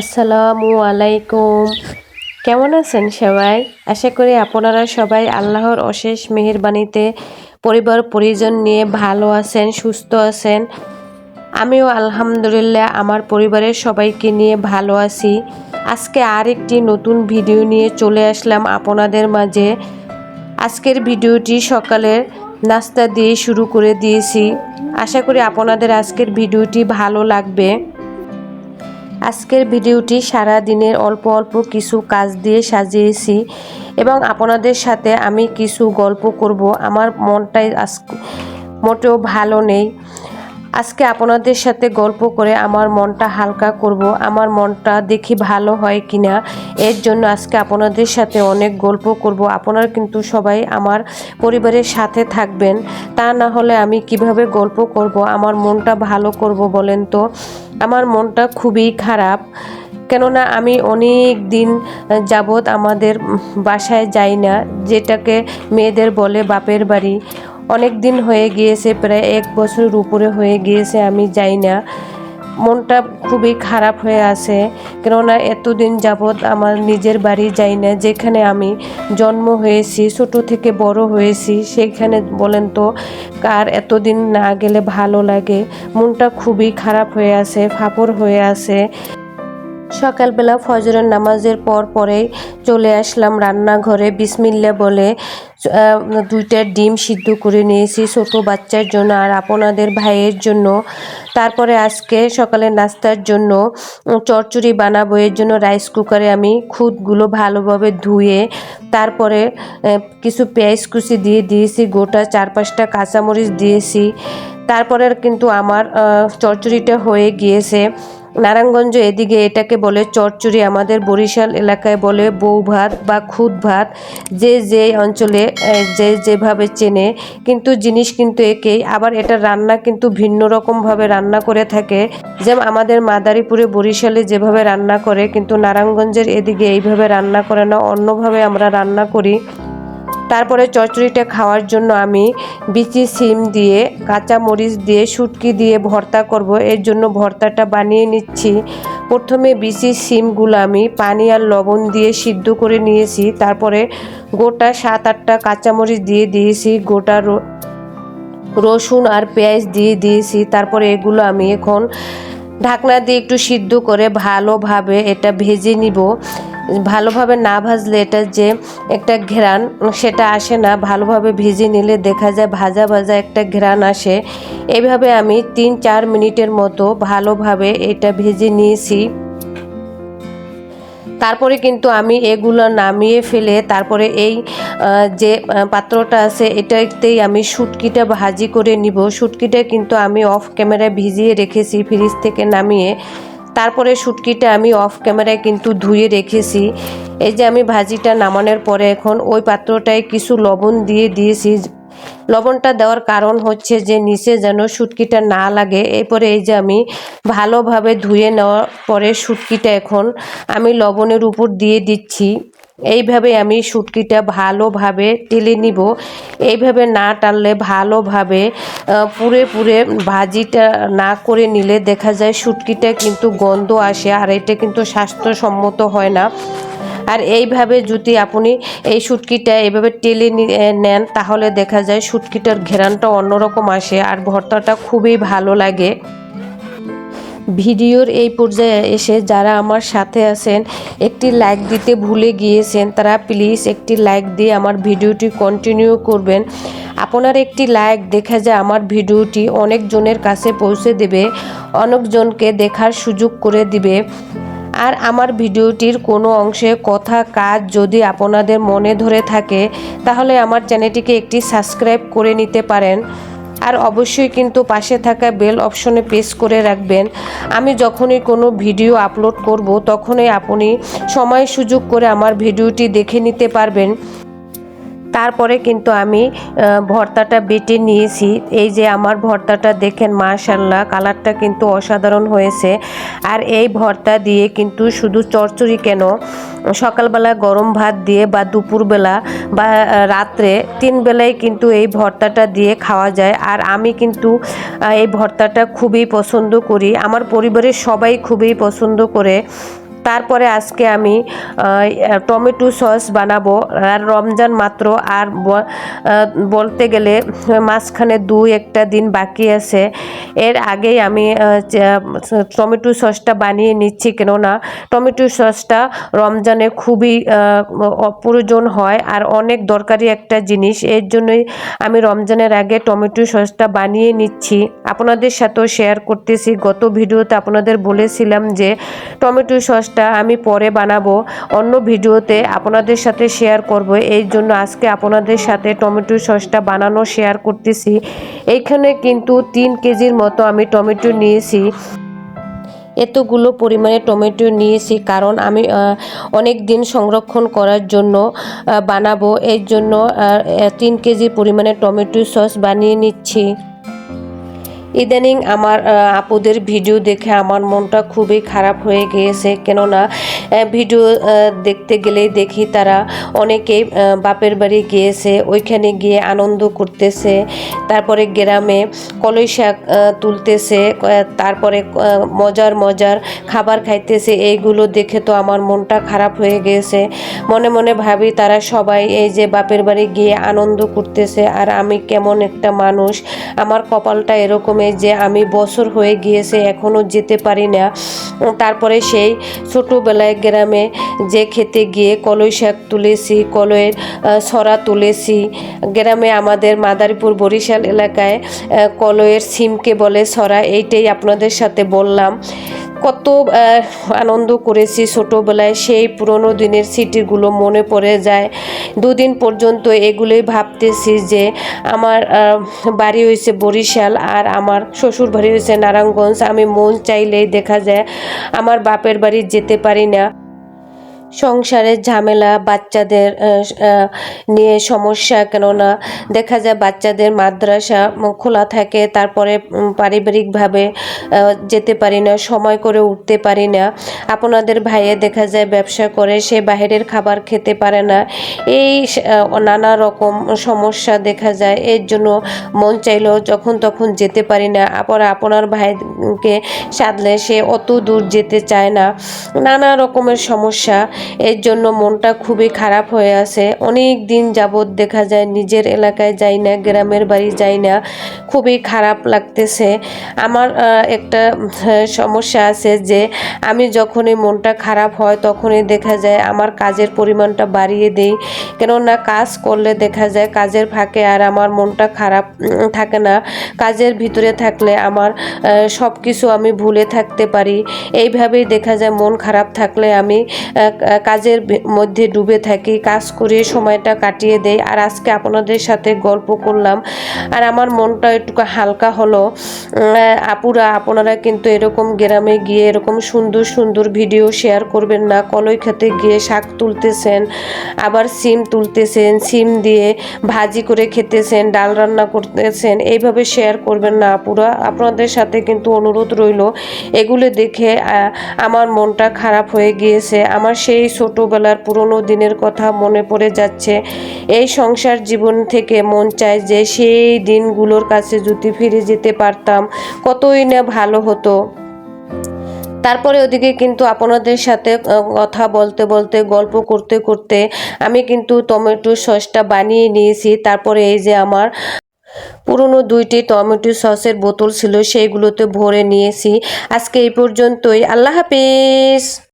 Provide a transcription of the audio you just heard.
আসসালামু আলাইকুম। কেমন আছেন সবাই? আশা করি আপনারা সবাই আল্লাহর অশেষ মেহেরবানিতে পরিবার, পরিজন নিয়ে ভালো আছেন, সুস্থ আছেন। আমিও আলহামদুলিল্লাহ আমার পরিবারের সবাইকে নিয়ে ভালো আছি। আজকে আরেকটি নতুন ভিডিও নিয়ে চলে আসলাম আপনাদের মাঝে। আজকের ভিডিওটি সকালের নাস্তা দিয়ে শুরু করে দিয়েছি। আশা করি আপনাদের আজকের ভিডিওটি ভালো লাগবে। আজকের ভিডিওটি সারা দিনের অল্প অল্প কিছু কাজ দিয়ে সাজিয়েছি এবং আপনাদের সাথে আমি কিছু গল্প করব। আমার মনটাই আজ মোটেও ভালো নেই। আজকে আপনাদের সাথে গল্প করে আমার মনটা হালকা করব, আমার মনটা দেখি ভালো হয় কিনা, এর জন্য আজকে আপনাদের সাথে অনেক গল্প করব। আপনারা কিন্তু সবাই আমার পরিবারের সাথে থাকবেন, তা না হলে আমি কীভাবে গল্প করব, আমার মনটা ভালো করব বলেন তো? আমার মনটা খুবই খারাপ, কেননা আমি অনেক দিন যাবৎ আমাদের বাসায় যাই না, যেটাকে মেয়েদের বলে বাপের বাড়ি। অনেক দিন হয়ে গিয়েছে, প্রায় এক বছরের উপরে হয়ে গিয়েছে, আমি যাই না। মনটা খুবই খারাপ হয়ে আছে, কেননা এতদিন যাবৎ আমার নিজের বাড়ি যাই না, যেখানে আমি জন্ম হয়েছি, ছোট থেকে বড় হয়েছি, সেখানে বলেন তো কার এতদিন না গেলে ভালো লাগে। মনটা খুবই খারাপ হয়ে আছে, ফাপড় হয়ে আছে। সকালবেলা ফজরের নামাজের পর পরেই চলে আসলাম রান্নাঘরে, বিসমিল্লা বলে দুইটা ডিম সিদ্ধ করে নিয়েছি ছোট বাচ্চার জন্য আর আপনাদের ভাইয়ের জন্য। তারপরে আজকে সকালে নাস্তার জন্য চচ্চড়ি বানাবো, এর জন্য রাইস কুকারে আমি খুদগুলো ভালোভাবে ধুয়ে তারপরে কিছু পেঁয়াজ কুচি দিয়ে দিয়েছি, গোটা চার পাঁচটা কাঁচামরিচ দিয়েছি। তারপরে কিন্তু আমার চচ্চড়িটা হয়ে গিয়েছে। নারায়ণগঞ্জ এদিকে এটাকে বলে চচ্চড়ি আমাদের বরিশাল এলাকায় বলে বউ ভাত বা খুদ ভাত যে যে অঞ্চলে যে যেভাবে চেনে, কিন্তু জিনিস কিন্তু একেই। আবার এটা রান্না কিন্তু ভিন্ন রকমভাবে রান্না করে থাকে। যেমন আমাদের মাদারীপুরে, বরিশালে যেভাবে রান্না করে, কিন্তু নারায়ণগঞ্জের এদিকে এইভাবে রান্না করে না, অন্যভাবে আমরা রান্না করি। তারপরে চচ্চড়িটা খাওয়ার জন্য আমি বিচি সিম দিয়ে, কাঁচা মরিচ দিয়ে, শুটকি দিয়ে ভর্তা করব। এর জন্য ভর্তাটা বানিয়ে নিচ্ছি। প্রথমে বিচি সিমগুলো আমি পানি আর লবণ দিয়ে সিদ্ধ করে নিয়েছি। তারপরে গোটা সাত আটটা কাঁচামরিচ দিয়ে দিয়েছি। গোটা রসুন আর পেঁয়াজ দিয়ে দিয়েছি। তারপরে এগুলো আমি এখন ঢাকনা দিয়ে একটু সিদ্ধ করে ভালোভাবে এটা ভেজে নিব। ভালোভাবে না ভাজলে এটা যে একটা ঘেরান সেটা আসে না। ভালোভাবে ভেজে নিলে দেখা যায় ভাজা ভাজা একটা ঘেরান আসে। এভাবে আমি তিন চার মিনিটের মতো ভালোভাবে এটা ভেজে নিয়েছি। তারপরে কিন্তু আমি এগুলো নামিয়ে ফেলে তারপরে এই যে পাত্রটা আছে, এটাতেই আমি শুটকিটা ভাজি করে নিব। শুটকিটা কিন্তু আমি অফ ক্যামেরায় ভিজিয়ে রেখেছি, ফ্রিজ থেকে নামিয়ে। তারপরে শুটকিটা আমি অফ ক্যামেরায় কিন্তু ধুয়ে রেখেছি। এই যে আমি ভাজিটা নামানোর পরে এখন ওই পাত্রটায় কিছু লবণ দিয়ে দিয়েছি। লবণটা দেওয়ার কারণ হচ্ছে যে নিচে যেন শুটকিটা না লাগে। এরপরে এই যে আমি ভালোভাবে ধুয়ে নেওয়ার পরে শুটকিটা এখন আমি লবণের উপর দিয়ে দিচ্ছি। এইভাবে আমি শুটকিটা ভালোভাবে টেলে নিব। এইভাবে না টানলে ভালোভাবে পুরে পুরে ভাজিটা না করে নিলে দেখা যায় শুটকিটা কিন্তু গন্ধ আসে আর এটা কিন্তু স্বাস্থ্যসম্মত হয় না। আর এইভাবে যদি আপনি এই শুটকিটা এইভাবে টেলে নেন তাহলে দেখা যায় শুটকিটার ঘেরানটা অন্যরকম আসে আর ভর্তাটা খুবই ভালো লাগে। ভিডিওর এই পর্যায়ে এসে যারা আমার সাথে আছেন, একটি লাইক দিতে ভুলে গিয়েছেন, তারা প্লিজ একটি লাইক দিয়ে আমার ভিডিওটি কন্টিনিউ করবেন। আপনার একটি লাইক দেখা যায় আমার ভিডিওটি অনেকজনের কাছে পৌঁছে দেবে অনেকজনকে দেখার সুযোগ করে দিবে। আর আমার ভিডিওটির কোনো অংশে কথা, কাজ যদি আপনাদের মনে ধরে থাকে, তাহলে আমার চ্যানেলটিকে একটি সাবস্ক্রাইব করে নিতে পারেন। আর অবশ্যই কিন্তু পাশে থাকা বেল অপশনে প্রেস করে রাখবেন। আমি যখনই কোনো ভিডিও আপলোড করব, তখনই আপনি সময় সুযোগ করে আমার ভিডিওটি দেখে নিতে পারবেন। তারপরে কিন্তু আমি ভর্তাটা বেটে নিয়েছি। এই যে আমার ভর্তাটা দেখেন মাশাল্লাহ কালারটা কিন্তু অসাধারণ হয়েছে। আর এই ভর্তা দিয়ে কিন্তু শুধু চচ্চড়ি কেন, সকালবেলা গরম ভাত দিয়ে বা দুপুরবেলা বা রাত্রে তিন বেলায় কিন্তু এই ভর্তাটা দিয়ে খাওয়া যায়। আর আমি কিন্তু এই ভর্তাটা খুবই পছন্দ করি। আমার পরিবারের সবাই খুবই পছন্দ করে। তারপরে আজকে আমি টমেটো সস বানাবো। আর রমজান মাত্র, আর বলতে গেলে মাঝখানে দুই একটা দিন বাকি আছে। এর আগেই আমি টমেটো সসটা বানিয়ে নিচ্ছি, কেননা টমেটো সসটা রমজানে খুবই প্রয়োজন হয় আর অনেক দরকারি একটা জিনিস। এর জন্যই আমি রমজানের আগে টমেটো সসটা বানিয়ে নিচ্ছি। আপনাদের সাথেও শেয়ার করতেছি। গত ভিডিওতে আপনাদের বলেছিলাম যে টমেটো সসটা আমি পরে বানাবো। অন্য ভিডিওতে আপনাদের সাথে শেয়ার করব। এই জন্য আজকে আপনাদের সাথে টমেটো সসটা বানানো শেয়ার করতেছি। এইখানে কিন্তু তিন কেজির মতো আমি টমেটো নিয়েছি। এতগুলো পরিমাণে টমেটো নিয়েছি কারণ আমি অনেক দিন সংরক্ষণ করার জন্য বানাবো। এর জন্য তিন কেজি পরিমাণে টমেটো সস বানিয়ে নিচ্ছি। ইদানিং আমার আপুদের ভিডিও দেখে আমার মনটা খুবই খারাপ হয়ে গিয়েছে। কেননা ভিডিও দেখতে গেলেই দেখি তারা অনেকেই আহ, বাপের বাড়ি গিয়েছে ওইখানে গিয়ে আনন্দ করতেছে তারপরে গ্রামে কলই শাক তুলতেছে তারপরে মজার মজার খাবার খাইতেছে এইগুলো দেখে তো আমার মনটা খারাপ হয়ে গিয়েছে। মনে মনে ভাবি তারা সবাই এই যে বাপের বাড়ি গিয়ে আনন্দ করতেছে আর আমি কেমন একটা মানুষ আমার কপালটা এরকমই যে আমি বছর হয়ে গিয়েছে এখনও যেতে পারি না। তারপরে সেই ছোটোবেলায় গ্রামে যে খেতে গিয়ে কলই শাক তুলেছি কলয়ের সরা তুলেছি। গ্রামে আমাদের মাদারীপুর বরিশাল এলাকায় কলয়ের সিমকে বলে সরা, এইটাই আপনাদের সাথে বললাম। কত আনন্দ করেছি ছোটোবেলায়। সেই পুরনো দিনের স্মৃতিগুলো মনে পড়ে যায়। দুদিন পর্যন্ত এগুলোই ভাবতেছি যে আমার বাড়ি হয়েছে বরিশাল আর আমার শ্বশুর বাড়ি হয়েছে নারায়ণগঞ্জ। আমি মন চাইলেই দেখা যায় আমার বাপের বাড়ি যেতে পারি না। সংসারের ঝামেলা, বাচ্চাদের নিয়ে সমস্যা, কেননা দেখা যায় বাচ্চাদের মাদ্রাসা খোলা থাকে, তারপরে পারিবারিকভাবে যেতে পারি না, সময় করে উঠতে পারি না। আপনাদের ভাইয়ে দেখা যায় ব্যবসা করে, সে বাইরের খাবার খেতে পারে না। এই নানা রকম সমস্যা দেখা যায়। এর জন্য মন চাইলেও যখন তখন যেতে পারি না। আবার আপনার ভাইকে সাধলে সে অত দূর যেতে চায় না। নানা রকমের সমস্যা। এর জন্য মনটা খুবই খারাপ হয়ে আছে। অনেক দিন যাবৎ দেখা যায় নিজের এলাকায় যাই না, গ্রামের বাড়ি যাই না। খুবই খারাপ লাগতেছে। আমার একটা সমস্যা আছে যে আমি যখনই মনটা খারাপ হয় তখনই দেখা যায় আমার কাজের পরিমাণটা বাড়িয়ে দেই। কেননা কাজ করলে দেখা যায় কাজের ফাঁকে আর আমার মনটা খারাপ থাকে না। কাজের ভিতরে থাকলে আমার সব কিছু আমি ভুলে থাকতে পারি। এইভাবেই দেখা যায় মন খারাপ থাকলে আমি কাজের মধ্যে ডুবে থাকি। কাজ করে সময়টা কাটিয়ে দেই। আর আজকে আপনাদের সাথে গল্প করলাম। আর আমার মনটা একটু হালকা হলো। আপুরা, আপনারা কিন্তু এরকম গ্রামে গিয়ে এরকম সুন্দর সুন্দর ভিডিও শেয়ার করবেন না। কলই খেতে গিয়ে শাক তুলতেছেন, আবার সিম তুলতেছেন, সিম দিয়ে ভাজি করে খেতেছেন, ডাল রান্না করতেছেন, এইভাবে শেয়ার করবেন না আপুরা। আপনাদের সাথে কিন্তু অনুরোধ রইল, এগুলো দেখে আমার মনটা খারাপ হয়ে গিয়েছে। আমার সেই ছোটোবেলার পুরনো দিনের কথা মনে পড়ে যাচ্ছে। এই সংসার জীবন থেকে মন চায় যে সেই দিনগুলোর কাছে যদি ফিরে যেতে পারতাম। কতই না ভালো হতো। তারপরে ওদিকে কিন্তু আপনাদের সাথে কথা বলতে বলতে, গল্প করতে করতে আমি কিন্তু টমেটো সসটা বানিয়ে নিয়েছি। তারপরে এই যে আমার পুরনো দুইটি টমেটো সসের বোতল ছিল, সেইগুলোতে ভরে নিয়েছি। আজকে এই পর্যন্তই। আল্লাহ হাফেজ!